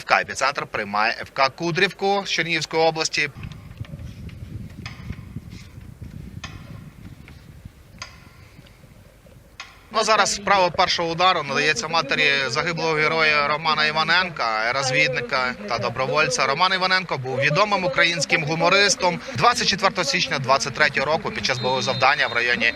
ФК «Епіцентр» приймає ФК Кудрівку з Чернігівської області. Ну, зараз право першого удару надається матері загиблого героя Романа Іваненка, розвідника та добровольця. Роман Іваненко був відомим українським гумористом. 24 січня 23 року під час бойового завдання в районі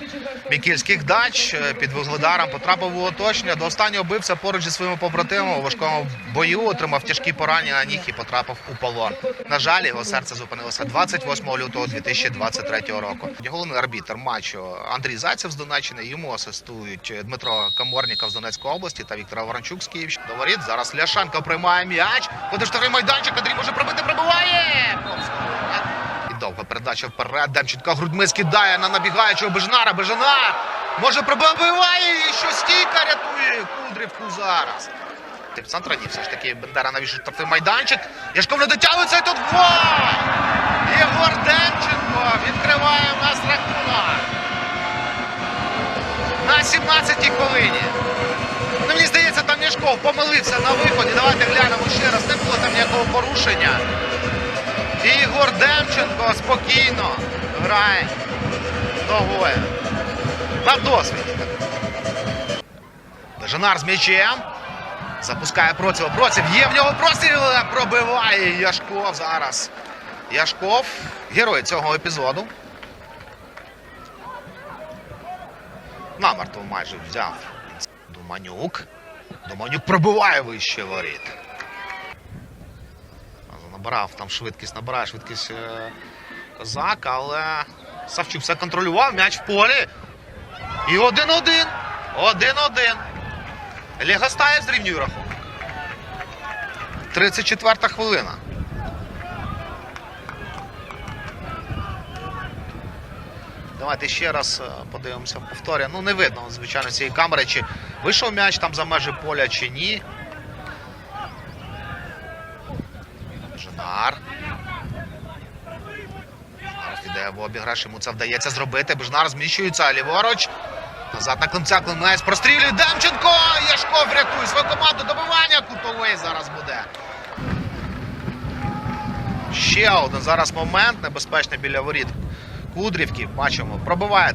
Мікільських дач під вугледаром потрапив у оточення. До останнього бився поруч зі своїми побратимами у важкому бою. Отримав тяжкі поранення на ніг і потрапив у полон. На жаль, його серце зупинилося 28 лютого 2023 року. Головний арбітр матчу Андрій Зайцев з Донеччини. Йому асистують Дмитро Каморніков з Донецької області та Віктор Ворончук з Київщини. До зараз Ляшенко приймає м'яч. Подиштовий майданчик. Андрій може пробити, пробиває. І довга передача вперед. Демченко грудьми скидає на набігаючого Бежнара. Бежнар може пробиває і що стійка рятує Кудрівку зараз. Центра ні, все ж таки Бендера навіщо штрафний майданчик. Яшков не дотягується і тут гол! Єгор Демченко відкриває у нас рахунок. На 17-й хвилині. Ну, мені здається, там Яшков помилився на виході. Давайте глянемо ще раз. Не було там ніякого порушення. І Ігор Демченко спокійно грає ногою. На досвіді. Бежанар з м'ячем. Запускає Процєва. Процєв є в нього простріл. Пробиває Яшков зараз. Яшков, герой цього епізоду. Намертво майже взяв. Думанюк. Думанюк пробиває вище воріт. Набирав там швидкість, набирає швидкість е, козак, але Савчук все контролював. М'яч в полі. І один-один. Один-один. Легостаєв зрівнює рахунок. 34 хвилина. Давайте ще раз е, подивимося в. Ну, не видно, звичайно, цієї камери, чи вийшов м'яч там за межі поля, чи ні. Женар іде в обіграш, йому це вдається зробити. Бежнар зміщується ліворуч. Назад на клинця Клинець прострілює Демченко! Яшков рятує свою команду. Добивання кутовий зараз буде. Ще один зараз момент небезпечний біля воріт Кудрівки. Бачимо, пробиває.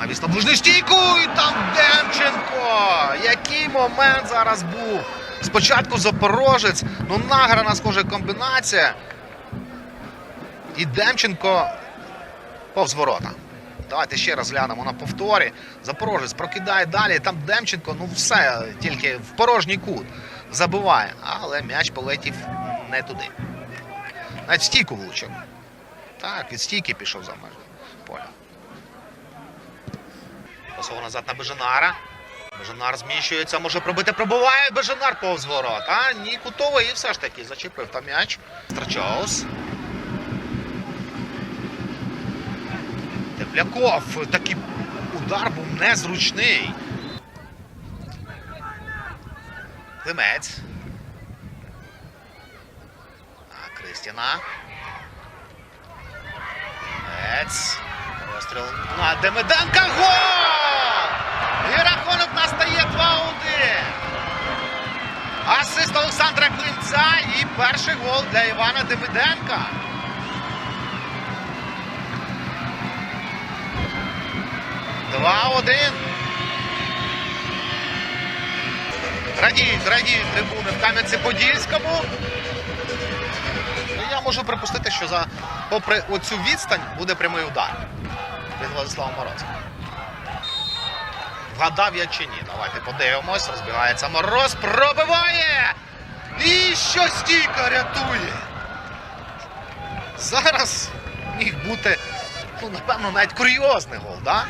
Навіс на стійку і там Демченко. Який момент зараз був? Спочатку Запорожець, ну награна схожа комбінація. І Демченко повз ворота. Давайте ще раз глянемо на повторі. Запорожець прокидає далі. Там Демченко, ну все, тільки в порожній кут забиває. Але м'яч полетів не туди. Навіть стійку влучив. Так, від стійки пішов за межі поля. Посов назад на Бежанара. Бежанар зміщується, може пробити, пробиває Бежанар повз ворот. А ні, кутовий і все ж таки зачепив там м'яч. Страчоус. Тепляков. Такий удар був незручний. Климець. А, Кристіна. Климець. Розстріл на Демиденка. Гол! І рахунок настає 2-1. Асист Олександра Клинця і перший гол для Івана Демиденка. Два-один. Радіють, радіють трибуни в Кам'янці-Подільському. Можу припустити, що за попри оцю відстань буде прямий удар від Владислава Мороза. Вгадав я чи ні? Давайте подивимось. Розбігається Мороз, пробиває! І що стійка рятує. Зараз міг бути, ну, напевно, навіть курйозний гол. Да?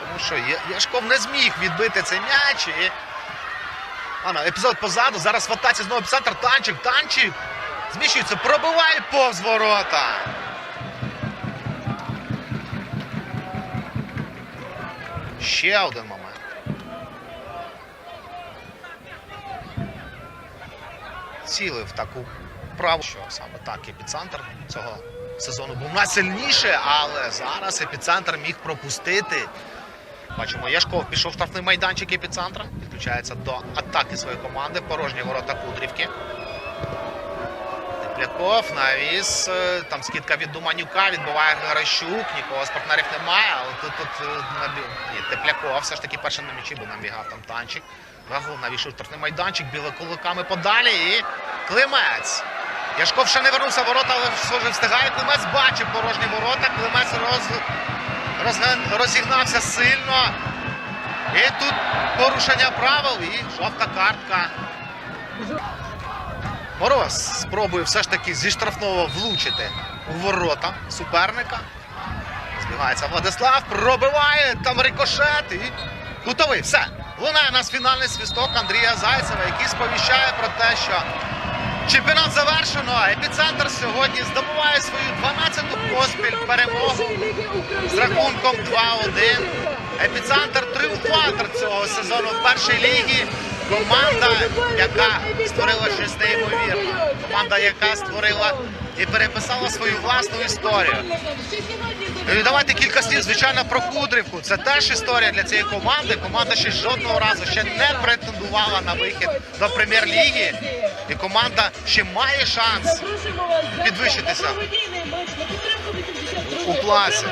Тому що Яшков не зміг відбити цей м'яч. І... А, ну, епізод позаду. Зараз в знову епіцентр. Танчик, танчик. Зміщується, пробиває повз ворота. Ще один момент. Цілив таку праву, що саме так епіцентр цього сезону був найсильніше, але зараз епіцентр міг пропустити Бачимо, Яшков пішов в штрафний майданчик епіцентра. Підключається до атаки своєї команди. Порожні ворота Кудрівки. Тепляков навіс. е, Там скидка від Думанюка, відбиває Геращук. Нікого з партнерів немає, але тут, тут е. Ні, Тепляков все ж таки перший на м'ячі, бо набігав там танчик. Вагул навішив штрафний майданчик, біле кулаками подалі і Климець. Яшков ще не вернувся ворота, але все ж встигає. Климець бачив порожні ворота. Климець роз... розігнався сильно. І тут порушення правил і жовта картка. Мороз спробує все ж таки зі штрафного влучити у ворота суперника. Збігається Владислав, пробиває там рикошет і кутовий. Все. Лунає у нас фінальний свісток Андрія Зайцева, який сповіщає про те, що чемпіонат завершено. Епіцентр сьогодні здобуває свою 12-ту поспіль перемогу з рахунком 2-1. Епіцентр тріумфатор цього сезону в першій лігі. Команда, яка створила щось неймовірне. Команда, яка створила і переписала свою власну історію. І давайте кілька слів, звичайно, про Кудрівку. Це теж історія для цієї команди. Команда ще жодного разу ще не претендувала на вихід до прем'єр-ліги. І команда ще має шанс підвищитися у класі.